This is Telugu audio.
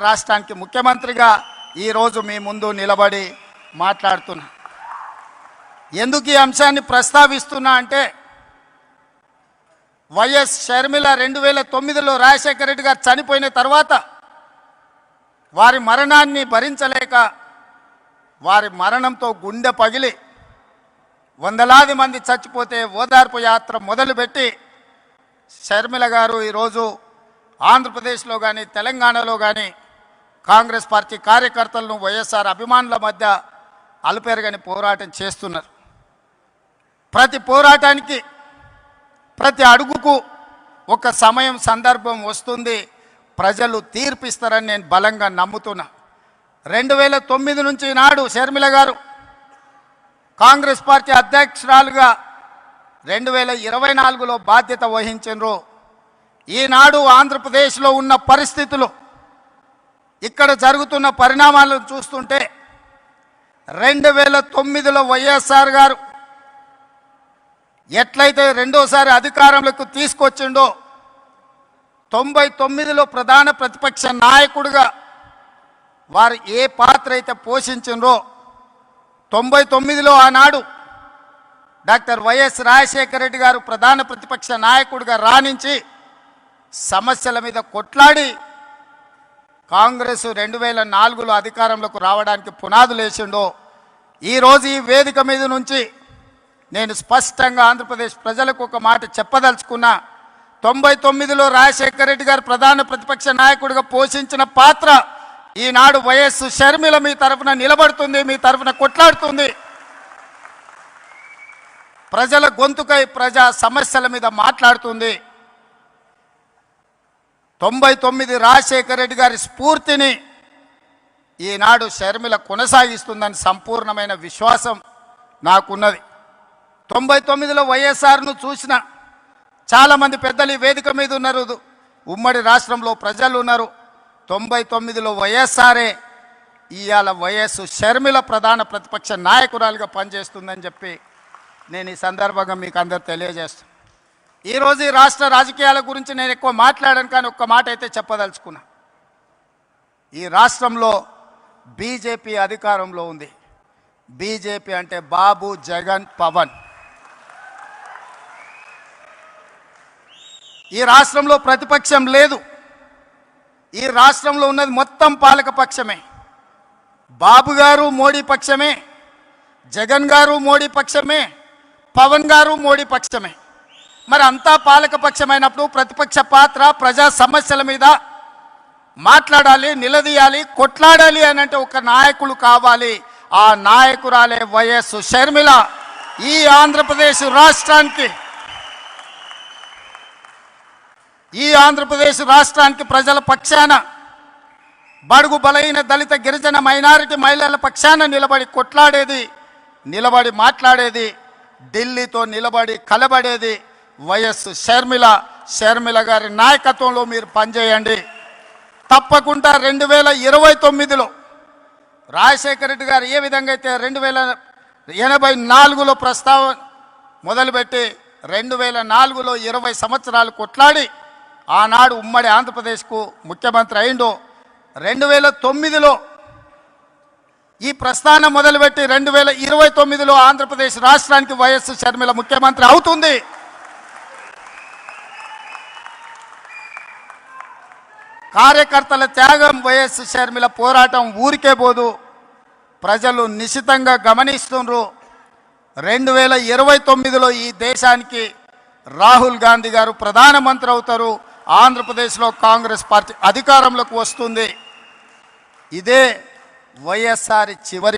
రాష్ట్రానికి ముఖ్యమంత్రిగా ఈరోజు మీ ముందు నిలబడి మాట్లాడుతున్నా. ఎందుకు ఈ అంశాన్ని ప్రస్తావిస్తున్నా అంటే వైఎస్ షర్మిల రెండు వేల తొమ్మిదిలో రాజశేఖర రెడ్డి గారు చనిపోయిన తర్వాత వారి మరణాన్ని భరించలేక వారి మరణంతో గుండె పగిలి వందలాది మంది చచ్చిపోతే ఓదార్పు యాత్ర మొదలుపెట్టి షర్మిల గారు ఈరోజు ఆంధ్రప్రదేశ్లో కానీ తెలంగాణలో కానీ కాంగ్రెస్ పార్టీ కార్యకర్తలను వైఎస్ఆర్ అభిమానుల మధ్య అలుపెరగని పోరాటం చేస్తున్నారు. ప్రతి పోరాటానికి ప్రతి అడుగుకు ఒక సమయం సందర్భం వస్తుంది. ప్రజలు తీర్పిస్తారని నేను బలంగా నమ్ముతున్నా. రెండు వేల తొమ్మిది నుంచి నాడు షర్మిల గారు కాంగ్రెస్ పార్టీ అధ్యక్షురాలుగా రెండు వేల ఇరవై నాలుగులో బాధ్యత వహించారు ఈనాడు ఆంధ్రప్రదేశ్లో ఉన్న పరిస్థితులు ఇక్కడ జరుగుతున్న పరిణామాలను చూస్తుంటే రెండు వేల తొమ్మిదిలో వైఎస్ఆర్ గారు ఎట్లయితే రెండోసారి అధికారంలోకి తీసుకొచ్చిండో తొంభై తొమ్మిదిలో ప్రధాన ప్రతిపక్ష నాయకుడిగా వారు ఏ పాత్ర అయితే పోషించిండ్రో తొంభై తొమ్మిదిలో ఆనాడు డాక్టర్ వైఎస్ రాజశేఖర రెడ్డి గారు ప్రధాన ప్రతిపక్ష నాయకుడిగా రాణించి సమస్యల మీద కొట్లాడి కాంగ్రెస్ రెండు వేల నాలుగులో అధికారంలోకి రావడానికి పునాదులు వేసిండో ఈరోజు ఈ వేదిక మీద నుంచి నేను స్పష్టంగా ఆంధ్రప్రదేశ్ ప్రజలకు ఒక మాట చెప్పదలుచుకున్నా. తొంభై తొమ్మిదిలో రాజశేఖర రెడ్డి గారు ప్రధాన ప్రతిపక్ష నాయకుడిగా పోషించిన పాత్ర ఈనాడు వైఎస్ షర్మిల మీ తరఫున నిలబడుతుంది మీ తరఫున కొట్లాడుతుంది. ప్రజల గొంతుకై ప్రజా సమస్యల మీద మాట్లాడుతుంది. తొంభై తొమ్మిది రాజశేఖర రెడ్డి గారి స్ఫూర్తిని ఈనాడు షర్మిల కొనసాగిస్తుందని సంపూర్ణమైన విశ్వాసం నాకున్నది. తొంభై తొమ్మిదిలో వైఎస్ఆర్ను చూసిన చాలామంది పెద్దలు ఈ వేదిక మీద ఉన్నారు. ఉమ్మడి రాష్ట్రంలో ప్రజలు ఉన్నారు. తొంభై తొమ్మిదిలో వైఎస్ఆర్ఏ ఇవాళ వైఎస్ షర్మిల ప్రధాన ప్రతిపక్ష నాయకురాలుగా పనిచేస్తుందని చెప్పి నేను ఈ సందర్భంగా మీకు అందరు తెలియజేస్తాను ఈరోజు ఈ రాష్ట్ర రాజకీయాల గురించి నేను ఎక్కువ మాట్లాడాను కానీ ఒక్క మాట అయితే చెప్పదలుచుకున్నా. ఈ రాష్ట్రంలో బీజేపీ అధికారంలో ఉంది. బీజేపీ అంటే బాబు జగన్ పవన్. ఈ రాష్ట్రంలో ప్రతిపక్షం లేదు. ఈ రాష్ట్రంలో ఉన్నది మొత్తం పాలక పక్షమే. బాబు గారు మోడీ పక్షమే. జగన్ గారు మోడీ పక్షమే. పవన్ గారు మోడీ పక్షమే. మరి అంతా పాలకపక్షమైనప్పుడు ప్రతిపక్ష పాత్ర ప్రజా సమస్యల మీద మాట్లాడాలి నిలదీయాలి కొట్లాడాలి అని అంటే ఒక నాయకులు కావాలి. ఆ నాయకురాలే వైఎస్ షర్మిల. ఈ ఆంధ్రప్రదేశ్ రాష్ట్రానికి ఈ ఆంధ్రప్రదేశ్ రాష్ట్రానికి ప్రజల పక్షాన బడుగు బలైన దళిత గిరిజన మైనారిటీ మహిళల పక్షాన నిలబడి కొట్లాడేది నిలబడి మాట్లాడేది ఢిల్లీతో నిలబడి కలబడేది వైఎస్ షర్మిల షర్మిల గారి నాయకత్వంలో మీరు పనిచేయండి. తప్పకుండా రెండు వేల ఇరవై తొమ్మిదిలో రాజశేఖర రెడ్డి గారు ఏ విధంగా అయితే రెండు వేల ఎనభై నాలుగులో ప్రస్తావన మొదలుపెట్టి రెండు వేల నాలుగులో ఇరవై సంవత్సరాలు కొట్లాడి ఆనాడు ఉమ్మడి ఆంధ్రప్రదేశ్కు ముఖ్యమంత్రి అయిండో రెండు వేల తొమ్మిదిలో ఈ ప్రస్థానం మొదలుపెట్టి రెండు వేల ఇరవై తొమ్మిదిలో ఆంధ్రప్రదేశ్ రాష్ట్రానికి వైఎస్ షర్మిల ముఖ్యమంత్రి అవుతుంది. కార్యకర్తల త్యాగం వైఎస్ షర్మిల పోరాటం ఊరికే పోదు. ప్రజలు నిశితంగా గమనిస్తుండ్రు. రెండు వేల ఇరవై తొమ్మిదిలో ఈ దేశానికి రాహుల్ గాంధీ గారు ప్రధానమంత్రి అవుతారు. ఆంధ్రప్రదేశ్లో కాంగ్రెస్ పార్టీ అధికారంలోకి వస్తుంది. ఇదే వైఎస్ఆర్ చివరి